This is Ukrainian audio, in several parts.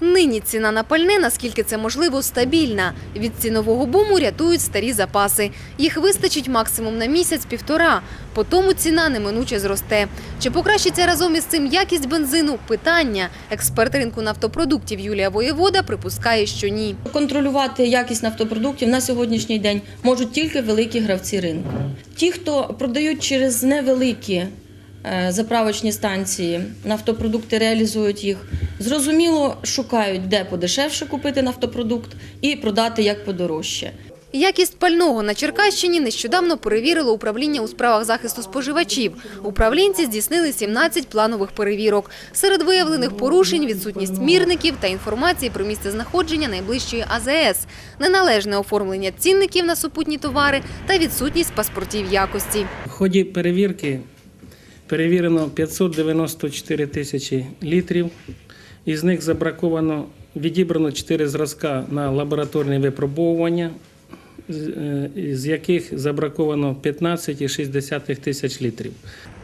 Нині ціна на пальне, наскільки це можливо, стабільна. Від цінового буму рятують старі запаси. Їх вистачить максимум на місяць-півтора. По тому ціна неминуче зросте. Чи покращиться разом із цим якість бензину? Питання. Експерт ринку нафтопродуктів Юлія Воєвода припускає, що ні. Контролювати якість нафтопродуктів на сьогоднішній день можуть тільки великі гравці ринку. Ті, хто продають через невеликі заправочні станції, нафтопродукти реалізують їх, зрозуміло шукають, де подешевше купити нафтопродукт і продати як подорожче. Якість пального на Черкащині нещодавно перевірило управління у справах захисту споживачів. Управлінці здійснили 17 планових перевірок. Серед виявлених порушень – відсутність мірників та інформації про місце знаходження найближчої АЗС, неналежне оформлення цінників на супутні товари та відсутність паспортів якості. В ході перевірки перевірено 594 тисячі літрів. Із них забраковано, відібрано 4 зразка на лабораторні випробовування, з- е, яких забраковано 15,6 тисяч літрів.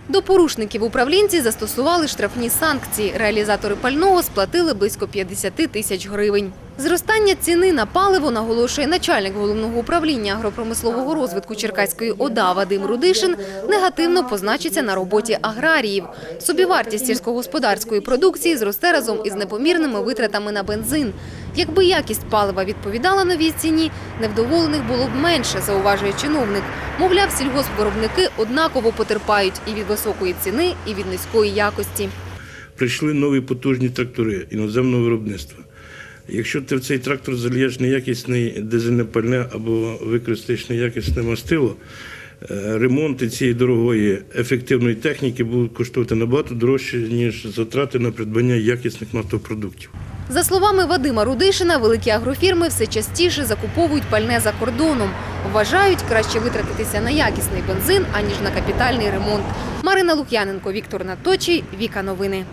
До порушників управлінці застосували штрафні санкції. Реалізатори пального сплатили близько 50 тисяч гривень. Зростання ціни на паливо, наголошує начальник головного управління агропромислового розвитку Черкаської ОДА Вадим Рудишин, негативно позначиться на роботі аграріїв. Собівартість сільськогосподарської продукції зросте разом із непомірними витратами на бензин. Якби якість палива відповідала новій ціні, невдоволених було б менше, зауважує чиновник. Мовляв, сільгоспвиробники однаково потерпають і від високої ціни, і від низької якості. прийшли нові потужні трактори іноземного виробництва. Якщо ти в цей трактор зальєш неякісне дизельне пальне або використаєш неякісне мастило, е, ремонти цієї дорогої ефективної техніки будуть коштувати набагато дорожче, ніж затрати на придбання якісних нафтопродуктів. За словами Вадима Рудишина, великі агрофірми все частіше закуповують пальне за кордоном. Вважають, краще витратитися на якісний бензин, аніж на капітальний ремонт. Марина Лук'яненко, Віктор Наточий, Віка Новини.